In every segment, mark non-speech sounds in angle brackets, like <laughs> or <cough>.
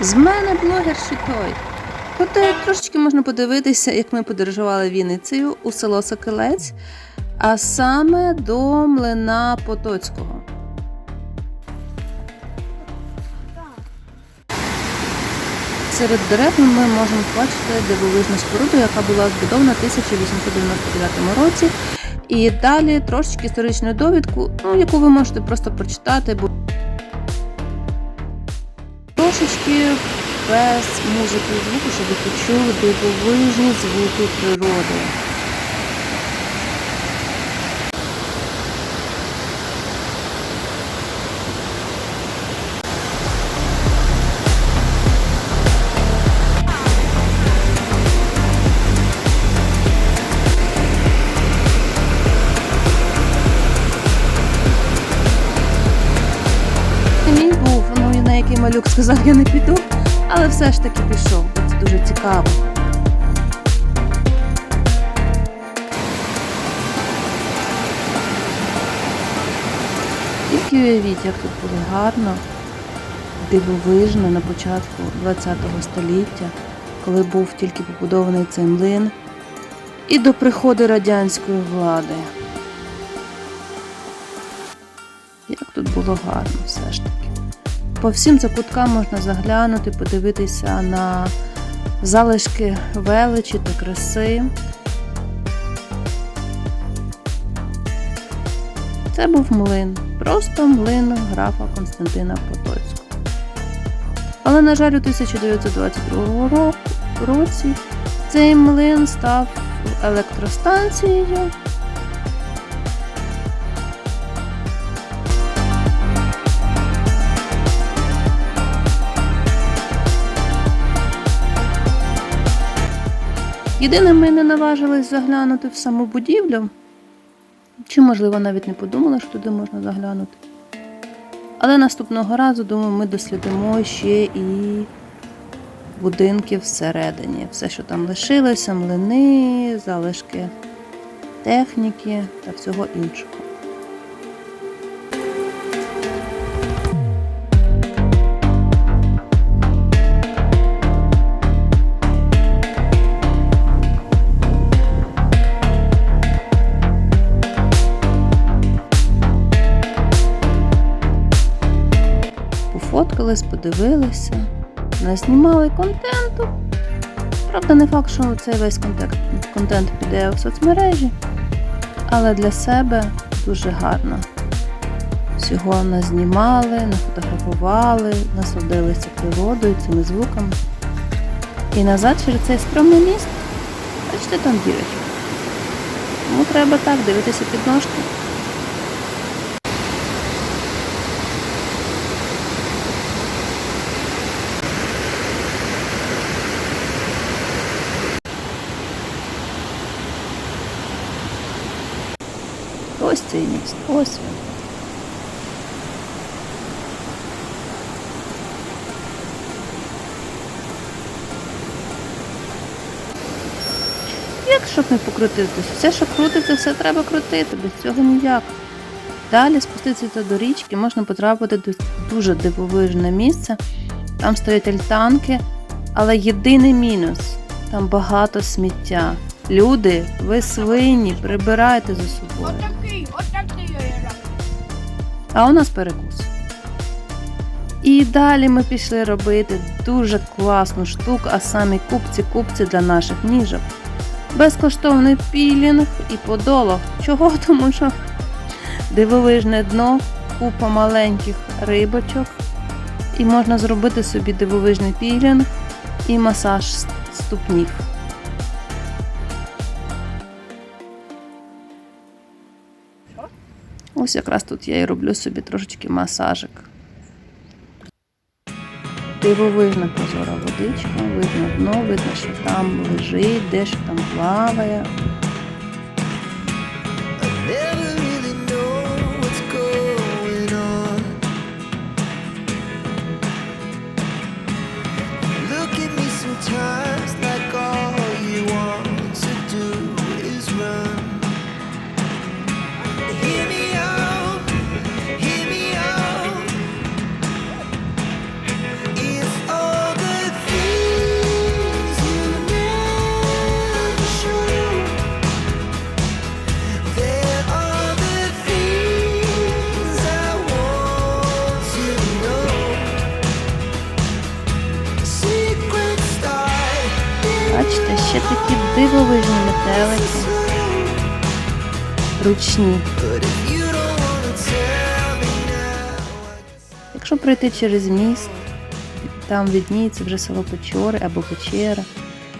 З мене блогер ще той. Проте трошечки можна подивитися, як ми подорожували Вінницею у село Сокелець, а саме до млина Потоцького. Серед дерев ми можемо бачити дивовижну споруду, яка була збудована в 1899 році. І далі трошечки історичну довідку, ну, яку ви можете просто прочитати, бо трошечки без музики звуку, щоб ви почули дивовижні звуки природи. Малюк сказав, я не піду, але все ж таки пішов, це дуже цікаво. Тільки уявіть, як тут було гарно, дивовижно на початку ХХ століття, коли був тільки побудований цей млин, і до приходу радянської влади. Як тут було гарно все ж таки. По всім закуткам можна заглянути, подивитися на залишки величі та краси. Це був млин, просто млин графа Константина Потоцького. Але, на жаль, у 1922 році цей млин став електростанцією. Єдине, ми не наважились заглянути в саму будівлю, чи, можливо, навіть не подумали, що туди можна заглянути. Але наступного разу, думаю, ми дослідимо ще і будинки всередині. Все, що там лишилося, млини, залишки техніки та всього іншого. Пофоткались, подивилися, назнімали контенту. Правда, не факт, що цей весь контент, контент піде в соцмережі, але для себе дуже гарно. Всього назнімали, нафотографували, насолодилися природою, цими звуками. І назад через цей скромний міст, бачите, там дірочка. Тому треба так дивитися під Ось цей міст, ось він. Якщо б не покрутитися, все, що крутиться, все треба крутити, без цього ніяк. Далі спуститися до річки можна потрапити до дуже дивовижне місце. Там стоять альтанки, але єдиний мінус там багато сміття. Люди, ви свині, прибирайте за собою. Отакий, отакий я А у нас перекус. І далі ми пішли робити дуже класну штуку, а самі купці-купці для наших ніжок. Безкоштовний пілінг і подолог. Чого? <laughs> Тому що дивовижне дно, купа маленьких рибочок. І можна зробити собі дивовижний пілінг і масаж ступнів. Ось якраз тут я і роблю собі трошечки масажик. Дивовижна прозора водичка, видно дно, видно, що там лежить, де що там плаває. Now, Якщо пройти через міст, там відніється вже село Печори або Печера.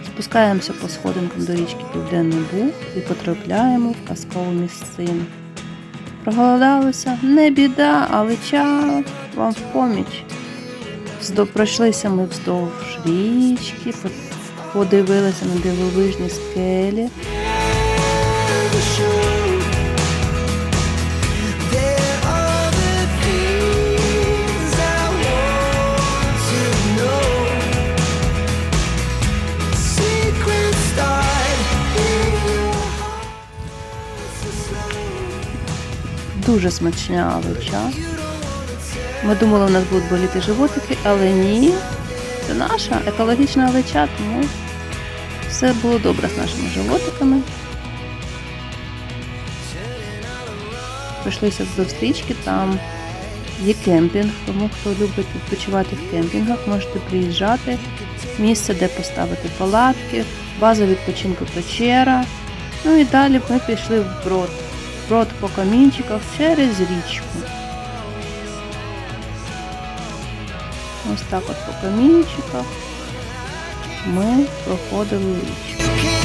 Спускаємося по сходинкам до річки Південний Буг і потрапляємо в казкову місцину. Проголодалися? Не біда, але ча вам в поміч. Пройшлися ми вздовж річки, подивилися на дивовижні скелі. Дуже смачня алеча. Ми думали, у нас будуть боліти животики, але ні. Це наша екологічна алеча, тому все було добре з нашими животиками. Прийшлися до стрічки, там є кемпінг, тому хто любить відпочивати в кемпінгах, можете приїжджати. Місце, де поставити палатки, база відпочинку печера. Ну і далі ми пішли в брод. Брод по камінчиках через річку. Ось так от по камінчиках ми проходили річку.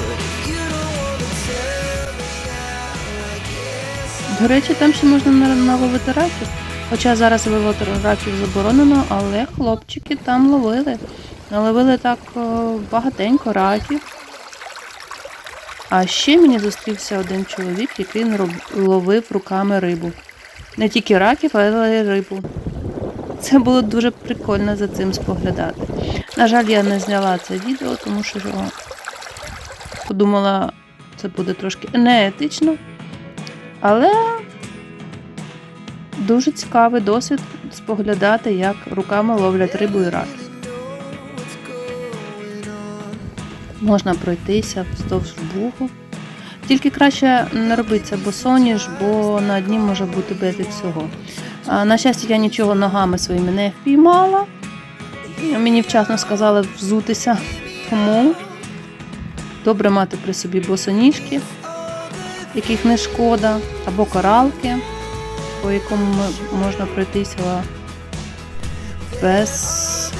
Wanna tell me now, I guess До речі, там ще можна на- наловити раків. Хоча зараз виловити раків заборонено, але хлопчики там ловили. Наловили так багатенько раків. А ще мені зустрівся один чоловік, який ловив руками рибу. Не тільки раків, але й рибу. Це було дуже прикольно за цим споглядати. На жаль, я не зняла це відео, тому що подумала, це буде трошки неетично. Але дуже цікавий досвід споглядати, як руками ловлять рибу і рак. Можна пройтися вздовж бугу. Тільки краще не робити це босоніж, бо на дні може бути безліч всього. На щастя, я нічого ногами своїми не впіймала. Мені вчасно сказали взутися, тому добре мати при собі босоніжки, яких не шкода, або коралки, по якому можна пройтися безпечно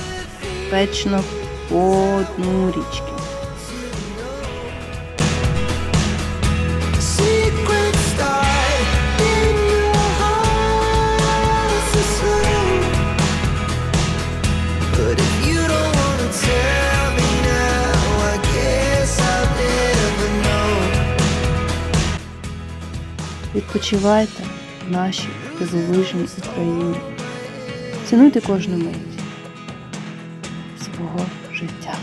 по дну річки. Відпочивайте нашій дивовижній Україні. Цінуйте кожну мить свого життя.